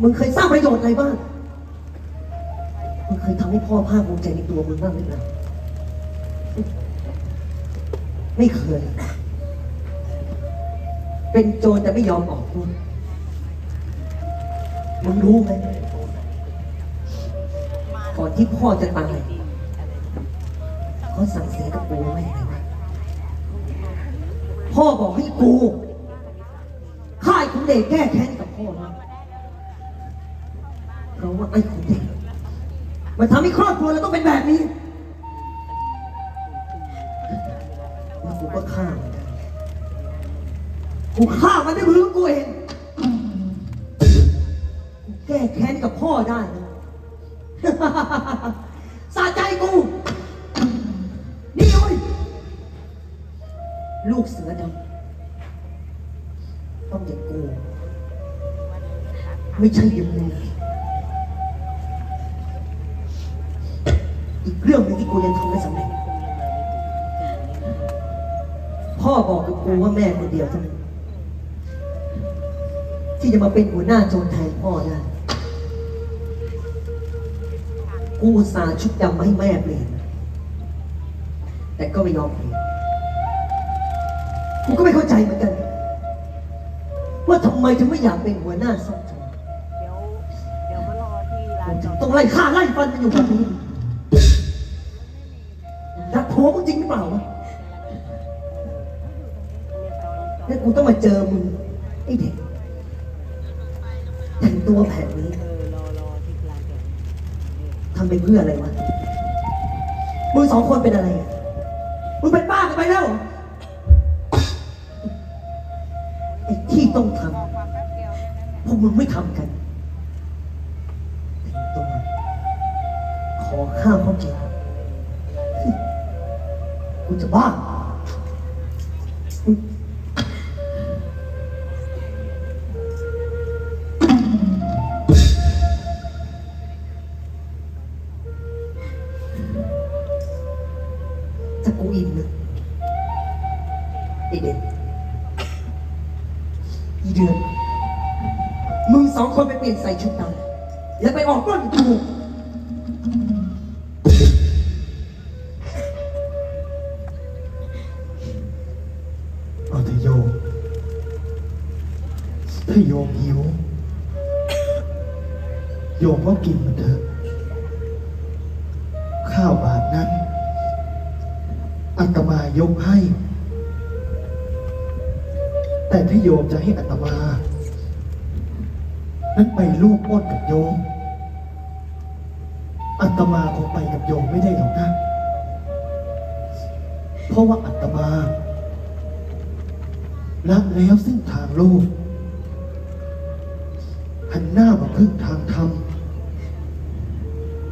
มึงเคยสร้างประโยชน์อะไรบ้าง มึงเคยทำให้พ่อภาคภูมิใจในตัวมึงบ้างหรือเปล่า ไม่เคย เป็นโจรแต่ไม่ยอมออกพูดมึงรู้ไหมก่อนที่พ่อจะตายเขาสั่งเสียกับกูไว้ไงวะพ่อบอกให้กูฆ่าไอ้ขุนเดชแก้แค้นกับพ่อนะ เราว่าไอ้ขุนเดชมันทำให้ครอบครัวเราต้องเป็นแบบนี้แล้วกูก็ฆ่ามันได้กูฆ่ามันด้วยมือขอกูเองกูแก้แค้นกับพ่อได้นะสะใจกู นี่เว้ยลูกเสือดำต้องอย่างกู ไม่ใช่อยังมึง อีกเรื่องหนึงที่กูยังทำไม่สำเร็จ พ่อบอกกับกูว่าแม่คนเดียวเท่านั้นที่จะมาเป็นหัวหน้าโจรแทนพ่อได้กูอุตสาห์ชุดดำมาให้แม่เปลี่ยน แต่ก็ไม่ยอมเปลี่ยนกูก็ไม่เข้าใจเหมือนกัน ว่าทำไมถึงไม่อยากเป็นหัวหน้าซ่องโจรเดี๋ยว เดี๋ยวมารอที่ร้ามึนงจถึองดต้องไล่ฆ่าไล่ฟันกันอยู่แบบนี้ รักผัวมึงจริงหรือเปล่าวะแล้วกูต้องมาเจอมึงไอ้เด็กแต่งตัวแบบนี้ทำไปเพื่ออะไรวะ มึงสองคนเป็นอะไรอะมึงเป็นบ้ากันไปแล้ว ไอ้ที่ต้องทำพวกมึงไม่ทำกันแต่งตัวขอข้าวเขากิน กูจะบ้า เถอะโยมถ้าโยมหิว โยมก็กินมันเถอะ ข้าวบาทนั้นอัตมายกให้ แต่ถ้าโยมจะให้อัตมา นั้นไปลูกอ้นกับโยมอัตมาคงไปกับโยมไม่ได้หรอกนะ เพราะว่าอัตมา ละแล้วซึ่งทางโลก หันหน้ามาพึ่งทางธรรม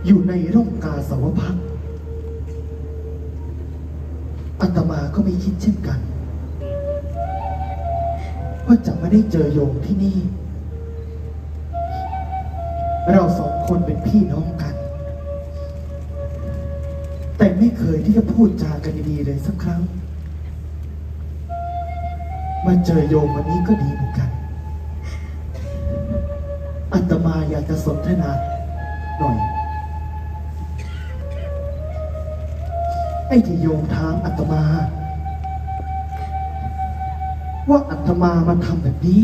อยู่ในร่มกาสาวพักตร์อาตมาก็ไม่คิดเช่นกัน ว่าจะไม่ได้เจอโยมที่นี่ เราสองคนเป็นพี่น้องกัน แต่ไม่เคยที่จะพูดจากันดีๆเลยสักครั้ง มาเจอโยมวันนี้ก็ดีเหมือนกัน อัตมาอยากจะสนทนาหน่อย ไอ้ที่โยมถามอัตมา ว่าอัตมามาทำแบบนี้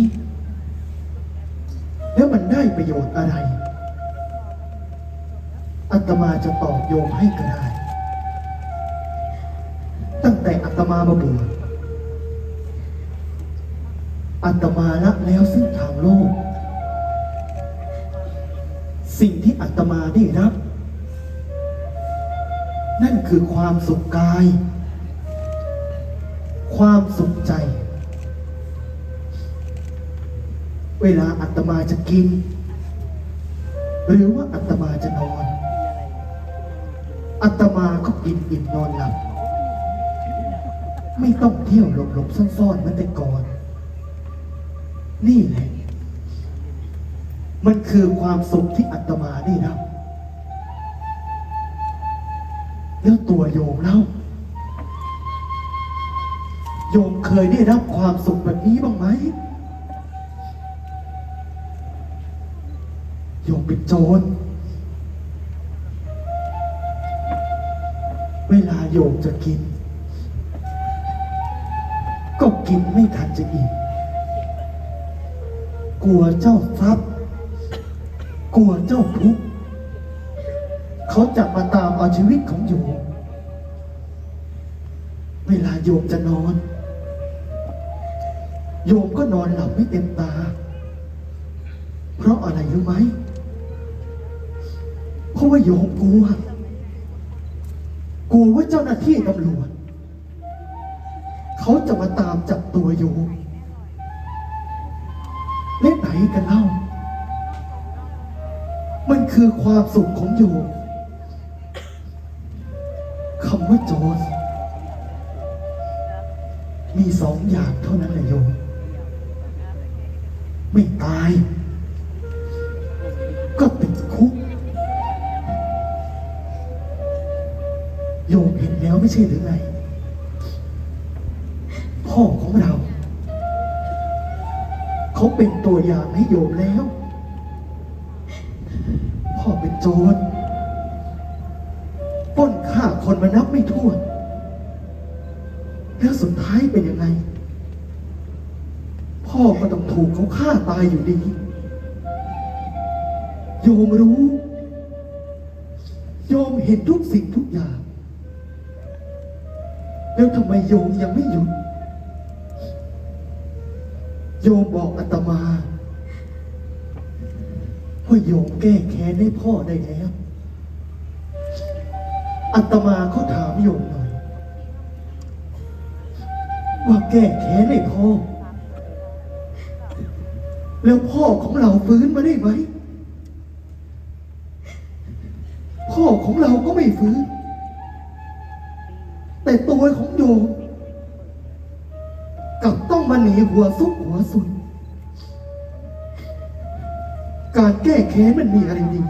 แล้วมันได้ประโยชน์อะไร อัตมาจะตอบโยมให้ก็ได้ ตั้งแต่อัตมามาบวช อัตมาละแล้วซึ่งทางโลก สิ่งที่อัตมาได้รับ นั่นคือความสุขกาย ความสุขใจ เวลาอัตมาจะกิน หรือว่าอัตมาจะนอน อัตมาก็กินอิ่มนอนหลับ ไม่ต้องเที่ยวหลบๆซ่อนๆเหมือนแต่ก่อน นี่แหละ มันคือความสุขที่อัตมาได้รับแล้วตัวโยมเล่า โยมเคยได้รับความสุขแบบนี้บ้างไหม โยมเป็นโจร เวลาโยมจะกิน ก็กินไม่ทันจะอิ่ม ลัวเจ้าทรัพย์ กลัวเจ้าทุกข์เขาจะมาตามเอาชีวิตของโยม เวลาโยมจะนอน โยมก็นอนหลับไม่เต็มตา เพราะอะไรรู้ไหม เพราะว่าโยมกลัว กลัวว่าเจ้าหน้าที่ตำรวจ เขาจะมาตามจับตัวโยม นไหนกันเล่า มันคือความสุขของโยมคำว่าโจรมีสองอย่างเท่านั้นแหละโยม ไม่ตาย ก็ติดคุก โยมเห็นแล้วไม่ใช่หรือไง พ่อของเรา เขาเป็นตัวอย่างให้โยมแล้ว พ่อเป็นโจรปล้นฆ่าคนมานับไม่ถ้วน แล้วสุดท้ายเป็นยังไง พ่อก็ต้องถูกเขาฆ่าตายอยู่ดี โยมรู้ โยมเห็นทุกสิ่งทุกอย่าง แล้วทำไมโยมยังไม่หยุด ยมบอกอาตมาว่าโยมแก้แค้นให้พ่อได้แล้วอาตมาเขาถามโยมหน่อย ว่าแก้แค้นให้พ่อ แล้วพ่อของเราฟื้นมาได้ไหมพ่อของเราก็ไม่ฟื้น แต่ตัวของโยม กลับต้องมาหนีหัวซุกหัวซุน การแก้แค้นมันมีอะไรดี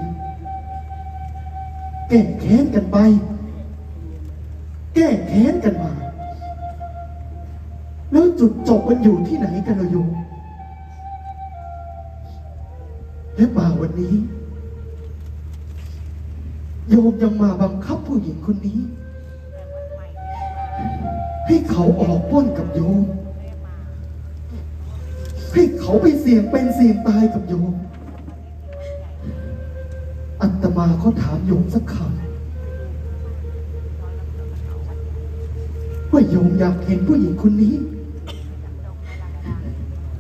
แก้แค้นกันไป แก้แค้นกันมา แล้วจุดจบมันอยู่ที่ไหนกันล่ะโยมและมาวันนี้ โยมยังมาบังคับผู้หญิงคนนี้ ให้เขาออกป้นกับโยม ให้เขาไปเสี่ยงเป็นเสี่ยงตายกับโยม อัตมาเขาถามโยมสักคำว่าโยมอยากเห็นผู้หญิงคนนี้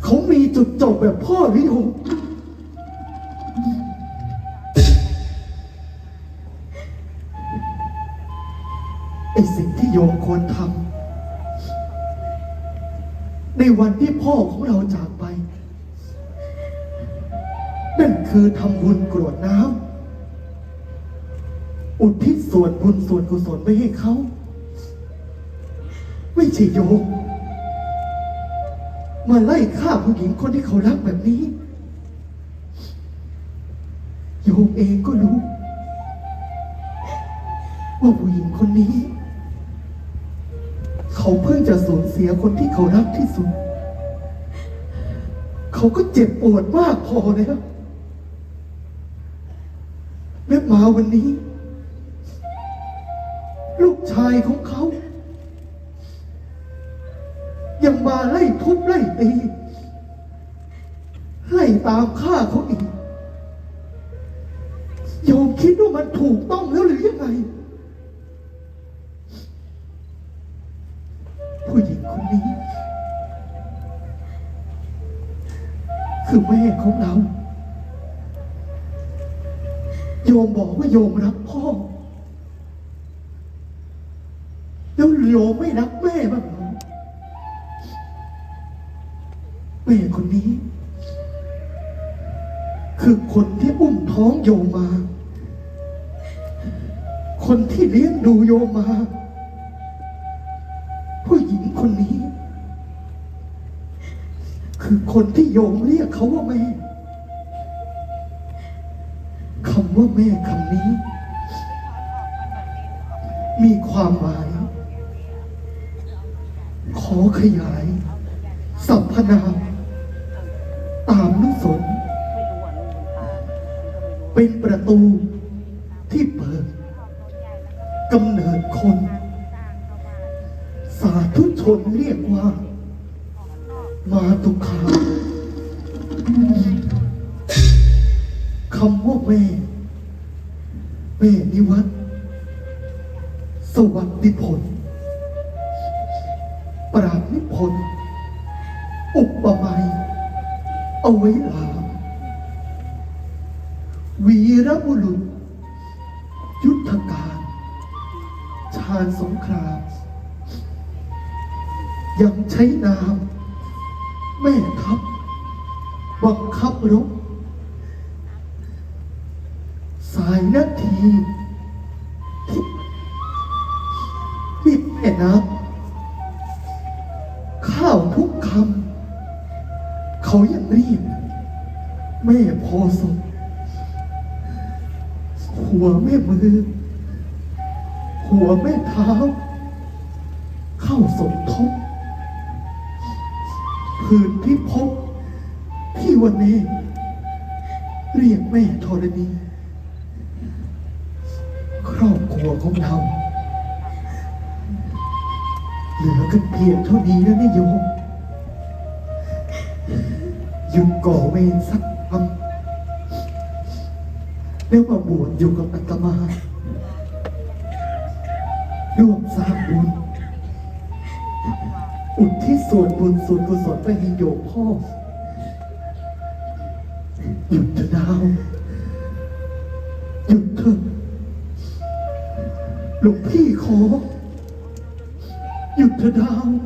เขามีจุดจบแบบพ่อหรือโยมไอสิ่งที่โยมควรทำในวันที่พ่อของเราจาก คือทำบุญกรวดน้ำอุทิศส่วนบุญส่วนกุศลไปให้เขา ไม่ใช่โยมมาไล่ฆ่าผู้หญิงคนที่เขารักแบบนี้ โยมเองก็รู้ ว่าผู้หญิงคนนี้ เขาเพิ่งจะสูญเสียคนที่เขารักที่สุด เขาก็เจ็บปวดมากพอแล้ว มาวันนี้ ลูกชายของเขา ยังมาไล่ทุบไล่ตีไล่ตามฆ่าเขาอีกโยมคิดว่ามันถูกต้องแล้วหรือยังไง ผู้หญิงคนนี้ คือแม่ของเรา มบอกว่าโยมรักพ่อ แล้วโยมไม่รักแม่บ้างเหรอแม่คนนี้ คือคนที่อุ้มท้องโยมมา คนที่เลี้ยงดูโยมมา ผู้หญิงคนนี้ คือคนที่โยมเรียกเขาว่าแม่ ว่าแม่คำนี้ มีความหมาย ขอขยาย สัพพนามตามนุสนไม่รู้อะลูกมันเป็นประตูที่เปิดกำเนิดคน สาธุชนเรียกว่า มาตุคาคำว่าแม่ แม่นิวัตสวัสดิผล ปราบนิพนธ์อุปมาเอาไว้ลาวีรบุรุษ ยุทธการ ชาญสงคราม ยังใช้นาม แม่ทัพบังคับรบ สายนาทีที่ที่แม่น้ำข้าวทุกคำเขายังเรียกแม่พอสมหัวแม่มือ หัวแม่เท้า เข้าสมทบพื้นพิภพที่วันนี้ เรียกแม่ธรณี ครัวของเราเหลือกันเพียงเท่านี้แล้วนี่ยโยมยุดก่อเวรสักคำแล้วมาบวชอยู่กับอาตมาร่วมสร้างบุญอุทิศส่วนบุญส่วนกุศลไปให้โยมพ่อหยุดเถอะดาว หยุ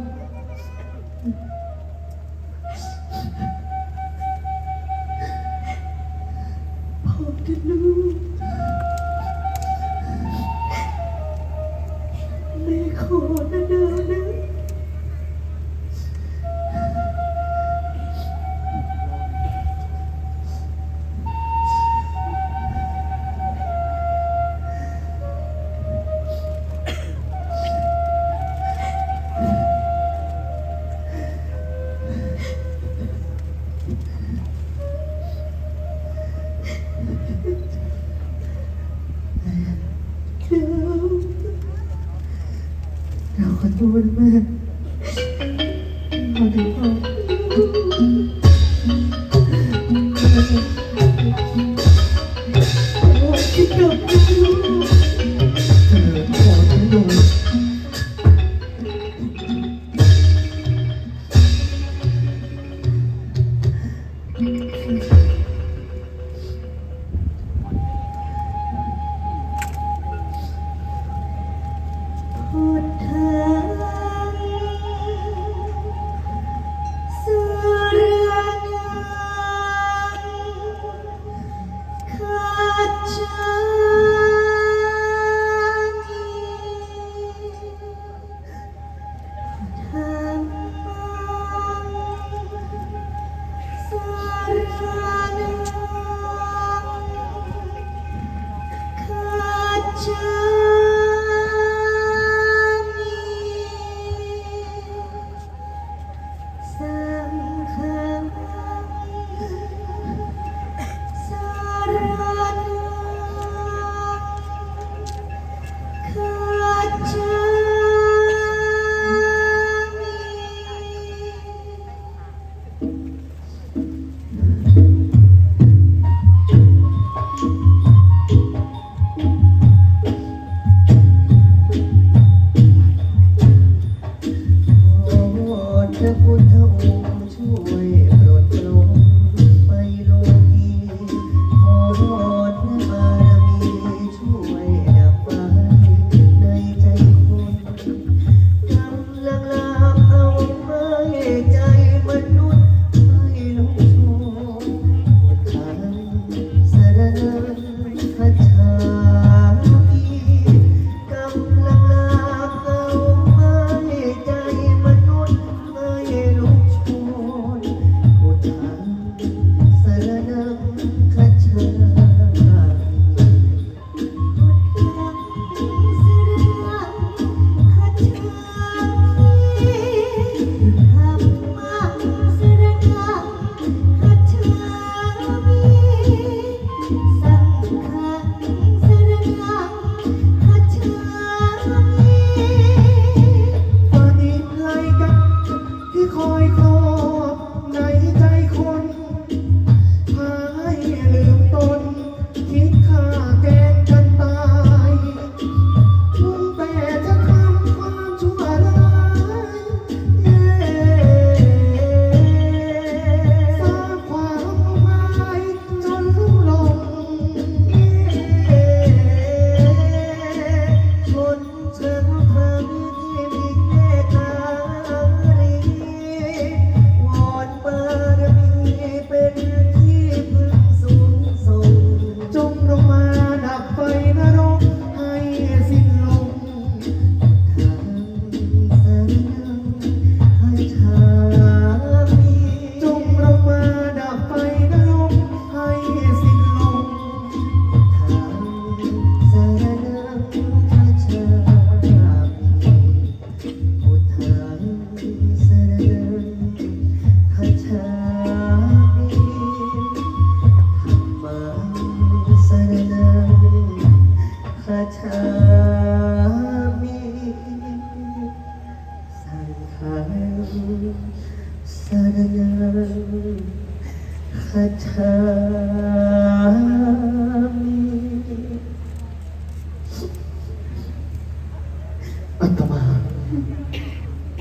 อัตมา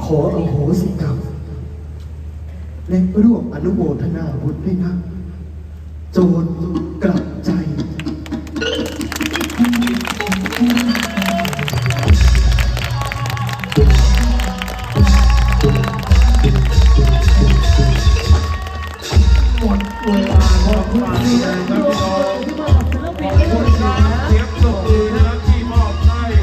ขออโหสิกรรมและร่วมอนุโมทนาบุญด้วยนะโจร